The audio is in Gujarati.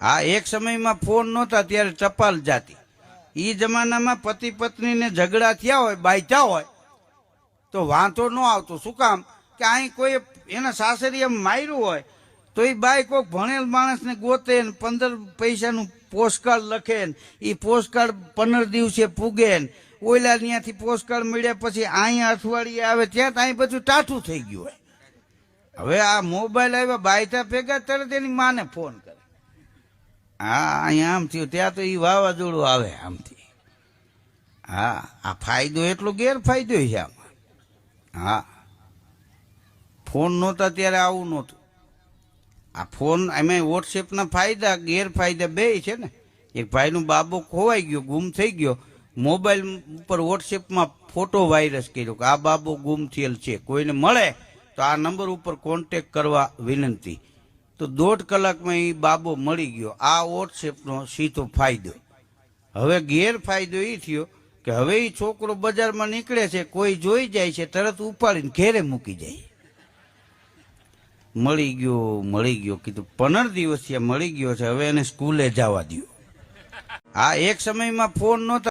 આ એક સમયમાં ફોન નહોતા, ત્યારે ટપાલ જાતી. એ જમાનામાં પતિ પત્નીને ઝઘડા થયા હોય બાયચા હોય, તો વાંધો ન આવતો. શું કામ? કે અહીં કોઈ એના સાસરી એમ માર્યું હોય, તો એ બાય કોઈક ભણેલ માણસને ગોતે પંદર પૈસાનું પોસ્ટકાર્ડ લખે ને એ પોસ્ટકાર્ડ પંદર દિવસે પૂગે ને, ઓયલા ત્યાંથી પોસ્ટકાર્ડ મળ્યા પછી અહીંયા અઠવાડિયે આવે ત્યાં તો અહીં બધું ટાઠું થઈ ગયું હોય. હવે આ મોબાઈલ આવ્યા, બાયતા ભેગા, તરત એની માને ફોન કરે. હા અહીંયા આમ થયું ત્યાં તો એ વાવાઝોડું આવે આમથી. હા, આ ફાયદો એટલો ગેરફાયદો છે આમાં. હા. ફોન નહોતા ત્યારે આવું નહોતું. આ ફોન એમાં વોટ્સએપના ફાયદા, ગેરફાયદા બે છે ને. એક ભાઈનું બાબો ખોવાઈ ગયો, ગુમ થઈ ગયો. મોબાઈલ ઉપર વોટ્સએપમાં ફોટો વાયરસ કર્યો કે આ બાબો ગુમ થયેલ છે, કોઈને મળે તો આ નંબર ઉપર કોન્ટેક કરવા વિનંતી. તો દોઢ કલાકમાં એ બાબો મળી ગયો. આ વોટ્સએપનો સીધો ફાયદો. હવે ગેરફાયદો એ થયો કે હવે એ છોકરો બજારમાં નીકળે છે, કોઈ જોઈ જાય છે, તરત ઉપાડીને ઘેરે મૂકી જાય. મળી ગયો મળી ગયો. કીધું, પંદર દિવસ મળી ગયો છે, હવે એને સ્કૂલે જવા દો આ એક સમયમાં ફોન નહોતા